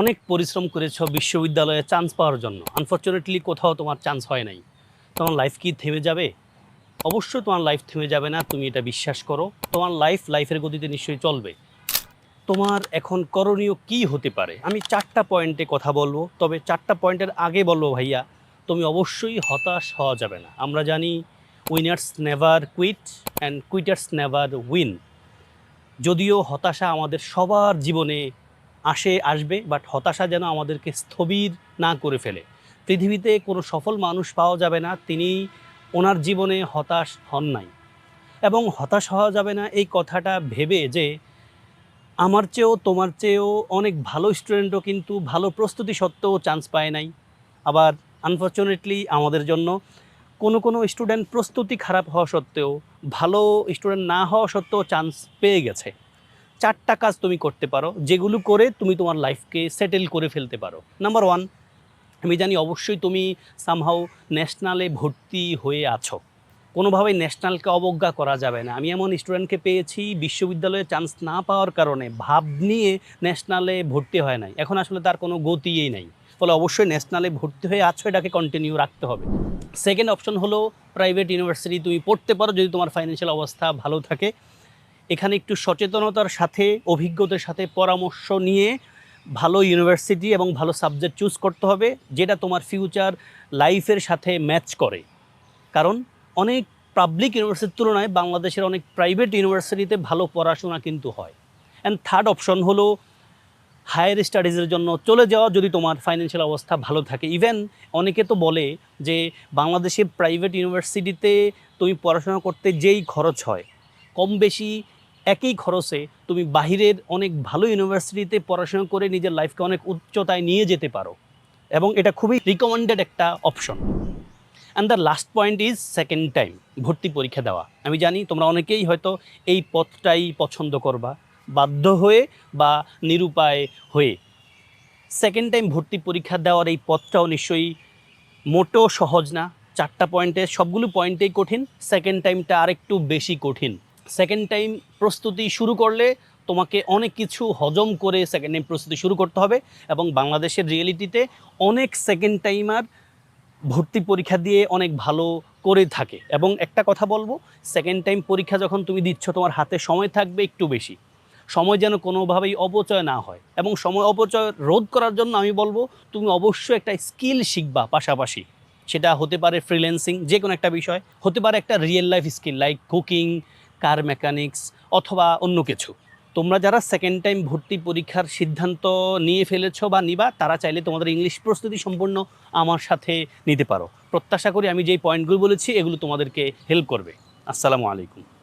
অনেক পরিশ্রম করেছ বিশ্ববিদ্যালয়ে চান্স পাওয়ার জন্য। আনফর্চুনেটলি কোথাও তোমার চান্স হয় নাই। তোমার লাইফ কি থেমে যাবে? অবশ্যই তোমার লাইফ থেমে যাবে না, তুমি এটা বিশ্বাস করো। তোমার লাইফ লাইফের গতিতে নিশ্চয়ই চলবে। তোমার এখন করণীয় কি হতে পারে? আমি চারটা পয়েন্টে কথা বলব, তবে চারটা পয়েন্টের আগে বলব ভাইয়া, তুমি অবশ্যই হতাশ হওয়া যাবে না। আমরা জানি winners never quit and quitters never win যদিও হতাশা আমাদের সবার জীবনে আসে, আসবে বাট হতাশা যেন আমাদেরকে স্থবির না করে ফেলে। পৃথিবীতে কোনো সফল মানুষ পাওয়া যাবে না, তিনি ওনার জীবনে হতাশ হন নাই। এবং হতাশ হওয়া যাবে না এই কথাটা ভেবে যে, আমার চেয়েও তোমার চেয়েও অনেক ভালো স্টুডেন্টও কিন্তু ভালো প্রস্তুতি সত্ত্বেও চান্স পায় নাই। আবার আনফর্চুনেটলি আমাদের জন্য কোনো কোনো স্টুডেন্ট প্রস্তুতি খারাপ হওয়া সত্ত্বেও, ভালো স্টুডেন্ট না হওয়া সত্ত্বেও চান্স পেয়ে গেছে। চারটা কাজ তুমি করতে পারো, যেগুলো করে তুমি তোমার লাইফকে সেটেল করে ফেলতে পারো। নাম্বার ওয়ান আমি জানি অবশ্যই তুমি সামহাও ন্যাশনালে ভর্তি হয়ে আছো। কোনোভাবেই ন্যাশনালকে অবজ্ঞা করা যাবে না। আমি এমন স্টুডেন্টকে পেয়েছি, বিশ্ববিদ্যালয়ে চান্স না পাওয়ার কারণে ভাব নিয়ে ন্যাশনালে ভর্তি হয় নাই। এখন আসলে তার কোনো গতিই নাই। ফলে অবশ্যই ন্যাশনালে ভর্তি হয়ে আছো, এটাকে কন্টিনিউ রাখতে হবে। সেকেন্ড অপশন হলো প্রাইভেট ইউনিভার্সিটি তুমি পড়তে পারো, যদি তোমার ফাইন্যান্সিয়াল অবস্থা ভালো থাকে। এখানে একটু সচেতনতার সাথে অভিজ্ঞতার সাথে পরামর্শ নিয়ে ভালো ইউনিভার্সিটি এবং ভালো সাবজেক্ট চুজ করতে হবে, যেটা তোমার ফিউচার লাইফের সাথে ম্যাচ করে। কারণ অনেক পাবলিক ইউনিভার্সিটির তুলনায় বাংলাদেশের অনেক প্রাইভেট ইউনিভার্সিটিতে ভালো পড়াশোনা কিন্তু হয়। অ্যান্ড থার্ড অপশন হলো হায়ার স্টাডিজের জন্য চলে যাওয়া, যদি তোমার ফাইন্যান্সিয়াল অবস্থা ভালো থাকে। ইভেন অনেকে তো বলে যে বাংলাদেশের প্রাইভেট ইউনিভার্সিটিতে তুমি পড়াশোনা করতে যেই খরচ হয়, কম বেশি একই খরচে তুমি বাহিরের অনেক ভালো ইউনিভার্সিটিতে পড়াশোনা করে নিজের লাইফকে অনেক উচ্চতায় নিয়ে যেতে পারো। এবং এটা খুবই রিকমেন্ডেড একটা option and the last point is second time ভর্তি পরীক্ষা দেওয়া। আমি জানি তোমরা অনেকেই হয়তো এই পথটাই পছন্দ করবা, বাধ্য হয়ে বা নিরুপায় হয়ে। সেকেন্ড টাইম ভর্তি পরীক্ষা দেওয়ার এই পথটাও নিশ্চয়ই মোটেও সহজ না। চারটা পয়েন্টে সবগুলো পয়েন্টেই কঠিন সেকেন্ড টাইমটা আরেকটু বেশি কঠিন। সেকেন্ড টাইম প্রস্তুতি শুরু করলে তোমাকে অনেক কিছু হজম করে সেকেন্ড টাইম প্রস্তুতি শুরু করতে হবে এবং বাংলাদেশের রিয়েলিটিতে অনেক সেকেন্ড টাইমার ভর্তি পরীক্ষা দিয়ে অনেক ভালো করে থাকে। এবং একটা কথা বলব সেকেন্ড টাইম পরীক্ষা যখন তুমি দিচ্ছ, তোমার হাতে সময় থাকবে একটু বেশি। সময় যেন কোনোভাবেই অপচয় না হয়। এবং সময় অপচয় রোধ করার জন্য আমি বলব, তুমি অবশ্যই একটা স্কিল শিখবা পাশাপাশি। সেটা হতে পারে ফ্রিল্যান্সিং যে কোনো একটা বিষয়, হতে পারে একটা real life skill like cooking car mechanics অথবা অন্য কিছু। তোমরা যারা সেকেন্ড টাইম ভর্তি পরীক্ষার সিদ্ধান্ত নিয়ে ফেলেছ বা নিবা, তারা চাইলে তোমাদের ইংলিশ প্রস্তুতি সম্পূর্ণ আমার সাথে নিতে পারো। প্রত্যাশা করি আমি যেই পয়েন্টগুলো বলেছি, এগুলো তোমাদেরকে হেল্প করবে। আসসালামু আলাইকুম।